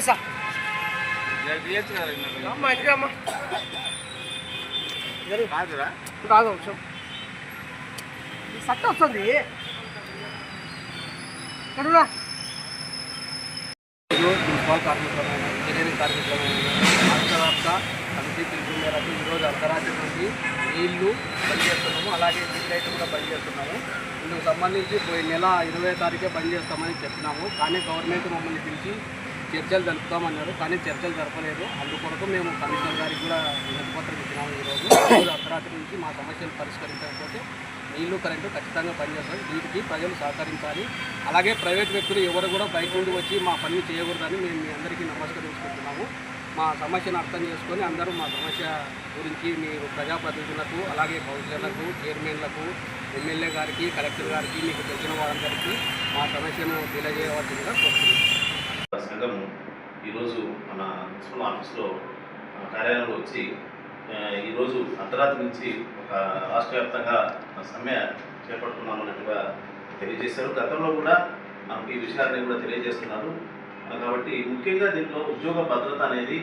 చేసా అమ్మా ఇంటికి అమ్మా కాదు సట్ట వస్తుంది. కడునా మున్సిపల్ కార్మికులమైన ఇంజనీరింగ్ కార్మికులమైన రాష్ట్ర వ్యాప్త కమిటీ పిలుపు మేరకు ఈరోజు అర్ధరాత్రి నుండి నీళ్ళు బంద్ చేస్తున్నాము అలాగే స్ట్రీట్ కూడా బంద్ చేస్తున్నాము ఇందుకు సంబంధించి పోయి నెల ఇరవై తారీఖే బంద్ చేస్తామని చెప్పినాము. కానీ గవర్నమెంట్ మమ్మల్ని పిలిచి చర్చలు జరుపుతామన్నారు కానీ చర్చలు జరపలేదు. అందుకొరకు మేము కమిషనర్ గారికి కూడా వినతి పత్రం ఇచ్చినాము ఈరోజు. ఈరోజు అర్ధరాత్రి నుంచి మా సమస్యలు పరిష్కరించకపోతే నీళ్ళు కరెంటు ఖచ్చితంగా పనిచేస్తాయి. వీటికి ప్రజలు సహకరించాలి. అలాగే ప్రైవేట్ వ్యక్తులు ఎవరు కూడా బయట నుండి వచ్చి మా పని చేయకూడదని మేము మీ అందరికీ నమస్కరించుకుంటున్నాము మా సమస్యను అర్థం చేసుకొని అందరూ మా సమస్య గురించి మీరు ప్రజాప్రతినిధులకు అలాగే కౌన్సిలర్లకు చైర్మన్లకు ఎమ్మెల్యే గారికి కలెక్టర్ గారికి మీకు తెలిసిన వారందరికీ మా సమస్యను తెలియజేయవలసిందిగా కోరుతున్నాను సంఘం ఈరోజు మన మున్సిపల్ ఆఫీస్లో కార్యాలయంలో వచ్చి ఈరోజు అర్ధరాత్రి నుంచి ఒక రాష్ట్ర వ్యాప్తంగా సమ్మె చేపడుతున్నామన్నట్టుగా తెలియజేశారు. గతంలో కూడా మనకు ఈ విషయాన్ని కూడా తెలియజేస్తున్నారు. కాబట్టి ముఖ్యంగా దీంట్లో ఉద్యోగ భద్రత అనేది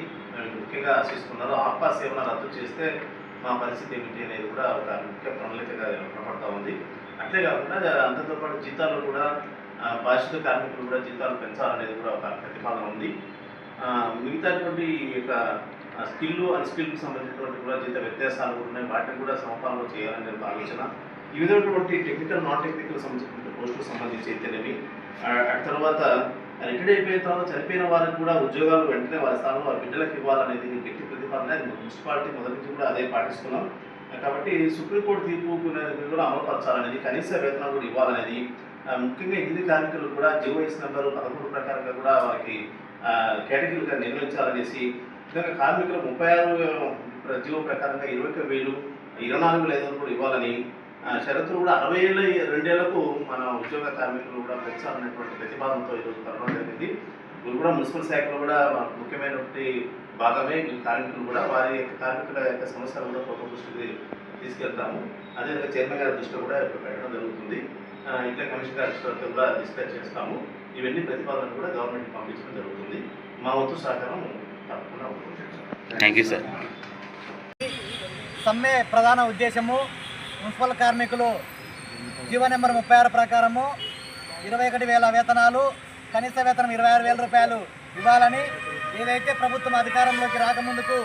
ముఖ్యంగా ఆశిస్తున్నారు. ఆత్మా ఏమైనా రద్దు చేస్తే మా పరిస్థితి ఏమిటి అనేది కూడా ఒక ముఖ్య ప్రణాళికగా కనపడతా ఉంది. అట్లే కాకుండా అందరితో పాటు జీతాలు కూడా పారిశుద్ధ కార్మికులు కూడా జీతాలు పెంచాలనేది కూడా ఒక ప్రతిపాదన ఉంది. మిగతాటువంటి ఈ యొక్క స్కిల్ అన్స్కిల్కి సంబంధించినటువంటి కూడా జీత వ్యత్యాసాలు కూడా ఉన్నాయి. వాటిని కూడా సమపాలన చేయాలనే ఒక ఆలోచన. ఈ విధమైనటువంటి టెక్నికల్ నాన్ టెక్నికల్ సంబంధించినటువంటి పోస్టులకు సంబంధించి అయితేనేవి ఆ తర్వాత రిటైర్డ్ అయిపోయిన తర్వాత చనిపోయిన వారికి కూడా ఉద్యోగాలు వెంటనే వారి స్థానంలో వారి బిడ్డలకు ఇవ్వాలనేది గట్టి ప్రతిపాదన. అది మున్సిపాలిటీ మొదటి నుంచి కూడా అదే పాటిస్తున్నాం. కాబట్టి సుప్రీంకోర్టు తీర్పు కూడా అమలుపరచాలనేది కనీస వేతనం కూడా ఇవ్వాలనేది ముఖ్యంగా ఇంజనీర్ కార్మికులు కూడా జీవోఎస్ నెంబర్ పదమూడు ప్రకారంగా కూడా వారికి కేటగిరీలుగా నిర్ణయించాలనేసి విధంగా కార్మికులు ముప్పై ఆరు జీవో ప్రకారంగా ఇరవై ఒక్క వేలు ఇరవై నాలుగు లేదని ఐదు కూడా ఇవ్వాలని షరతులు కూడా అరవై ఏళ్ళ రెండేళ్ళకు మన ఉద్యోగ కార్మికులు కూడా పెంచాలనేటువంటి ప్రతిపాదనతో ఈరోజు కలవడం జరిగింది. ఇవి కూడా మున్సిపల్ శాఖలో కూడా మనకు ముఖ్యమైనటువంటి భాగమే. కార్మికులు కూడా వారి యొక్క కార్మికుల యొక్క సమస్యలు కూడా ప్రభుత్వ దృష్టికి తీసుకెళ్తాము. అదేవిధంగా చైర్మన్ గారి దృష్టిలో కూడా ఇప్పుడు పెట్టడం జరుగుతుంది. ఇట్లా కమిషన్ గారి దృష్టిలో కూడా డిస్కస్ చేస్తాము. ఇవన్నీ ప్రతిపాదనలు కూడా గవర్నమెంట్ పంపించడం జరుగుతుంది. మా వంతు సహకారం తప్పకుండా థ్యాంక్ యూ సార్ సమ్మె ప్రధాన ఉద్దేశము మున్సిపల్ కార్మికులు జీవో నెంబర్ ముప్పై ఆరు ప్రకారము ఇరవై ఒకటి వేల వేతనాలు కనీస వేతనం ఇరవై ఆరు వేల రూపాయలు ఇవ్వాలని ఏదైతే ప్రభుత్వం అధికారంలోకి రాకముందుకు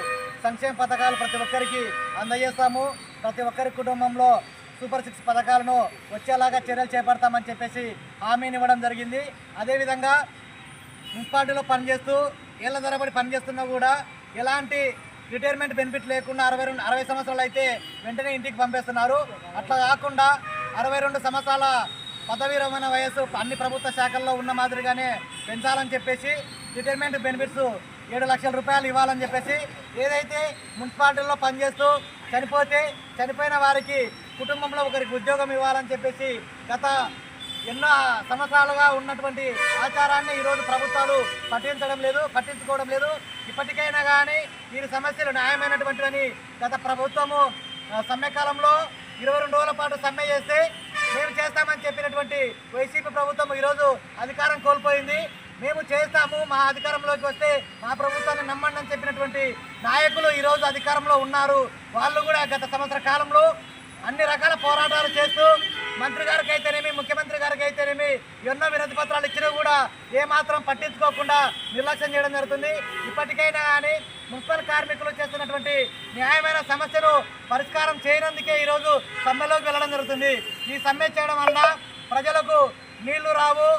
సంక్షేమ పథకాలు ప్రతి ఒక్కరికి అందజేస్తాము. ప్రతి ఒక్కరి కుటుంబంలో సూపర్ సిక్స్ పథకాలను వచ్చేలాగా చర్యలు చేపడతామని చెప్పేసి హామీని ఇవ్వడం జరిగింది. అదేవిధంగా మున్సిపాలిటీలో పనిచేస్తూ ఏళ్ళ తరబడి పనిచేస్తున్నా కూడా ఎలాంటి రిటైర్మెంట్ బెనిఫిట్ లేకుండా అరవై రెండు అరవై సంవత్సరాలు అయితే వెంటనే ఇంటికి పంపేస్తున్నారు. అట్లా కాకుండా అరవై రెండు సంవత్సరాల పదవీ రమణ వయస్సు అన్ని ప్రభుత్వ శాఖల్లో ఉన్న మాదిరిగానే పెంచాలని చెప్పేసి రిటైర్మెంట్ బెనిఫిట్స్ ఏడు లక్షల రూపాయలు ఇవ్వాలని చెప్పేసి ఏదైతే మున్సిపాలిటీల్లో పనిచేస్తూ చనిపోతే చనిపోయిన వారికి కుటుంబంలో ఒకరికి ఉద్యోగం ఇవ్వాలని చెప్పేసి గత ఎన్నో సంవత్సరాలుగా ఉన్నటువంటి ఆచారాన్ని ఈరోజు ప్రభుత్వాలు పట్టించడం లేదు పట్టించుకోవడం లేదు. ఇప్పటికైనా కానీ వీరి సమస్యలు న్యాయమైనటువంటివని గత ప్రభుత్వము సమ్మెకాలంలో ఇరవై రెండు రోజుల పాటు సమ్మె చేస్తే మేము చేస్తామని చెప్పినటువంటి వైసీపీ ప్రభుత్వం ఈరోజు అధికారం కోల్పోయింది. మేము చేస్తాము మా అధికారంలోకి వస్తే మా ప్రభుత్వాన్ని నమ్మండి అని చెప్పినటువంటి నాయకులు ఈరోజు అధికారంలో ఉన్నారు. వాళ్ళు కూడా గత సంవత్సర కాలంలో అన్ని రకాల పోరాటాలు చేస్తూ మంత్రి గారికి అయితేనేమి ముఖ్యమంత్రి గారికి అయితేనేమి ఎన్నో వినతి పత్రాలు ఇచ్చినా కూడా ఏమాత్రం పట్టించుకోకుండా నిర్లక్ష్యం చేయడం జరుగుతుంది. ఇప్పటికైనా కానీ మున్సిపల్ కార్మికులు చేస్తున్నటువంటి న్యాయమైన సమస్యను పరిష్కారం చేయనందుకే ఈరోజు సమ్మెలోకి వెళ్ళడం జరుగుతుంది. ఈ సమ్మె చేయడం వల్ల ప్రజలకు నీళ్ళు రావు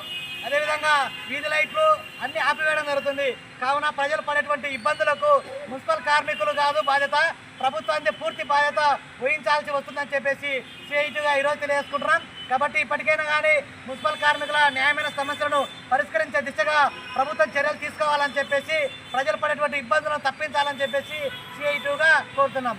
అదేవిధంగా వీధి లైట్లు అన్ని ఆపివేయడం జరుగుతుంది. కావున ప్రజలు పడేటువంటి ఇబ్బందులకు మున్సిపల్ కార్మికులు కాదు బాధ్యత ప్రభుత్వాన్ని పూర్తి బాధ్యత వహించాల్సి వస్తుందని చెప్పేసి సిఐటిగా ఈరోజు తెలియజేసుకుంటున్నాం. కాబట్టి ఇప్పటికైనా కానీ మున్సిపల్ కార్మికుల న్యాయమైన సమస్యలను పరిష్కరించే దిశగా ప్రభుత్వం చర్యలు తీసుకోవాలని చెప్పేసి ప్రజలు పడేటువంటి ఇబ్బందులను తప్పించాలని చెప్పేసి సిఐటిగా కోరుతున్నాం.